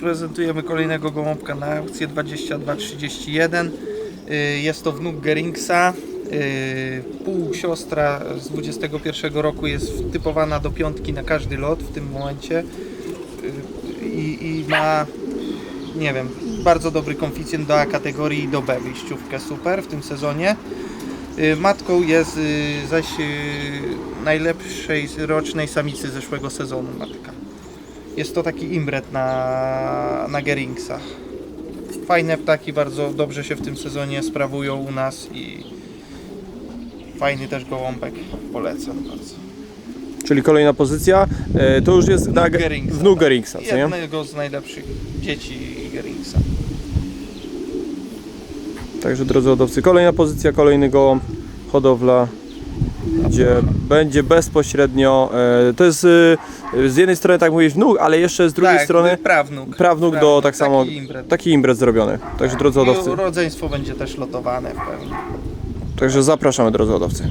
prezentujemy kolejnego gołąbka na aukcję 2231. Y, Jest to wnuk Geringsa. Y, Pół siostra z 21 roku jest typowana do piątki na każdy lot w tym momencie. Y, I, i ma, nie wiem, bardzo dobry konficjent do A kategorii i do B, wyjściówkę super w tym sezonie. Matką jest zaś najlepszej rocznej samicy zeszłego sezonu matka. Jest to taki imbret na, na Geringsach. Fajne ptaki, bardzo dobrze się w tym sezonie sprawują u nas i fajny też gołąbek, polecam bardzo. Czyli kolejna pozycja, e, to już jest na Geringsa, wnuk tak. Geringsa, co nie? Jednego z najlepszych dzieci Geringsa. Także drodzy hodowcy, kolejna pozycja, kolejny gołąb, hodowla, gdzie będzie bezpośrednio, e, to jest e, z jednej strony tak mówisz wnuk, ale jeszcze z drugiej tak, strony prawnuk. prawnuk do tak samo, taki imbret. taki imbret zrobiony. Także drodzy hodowcy, I rodzeństwo będzie też lotowane w pełni. także zapraszamy drodzy hodowcy.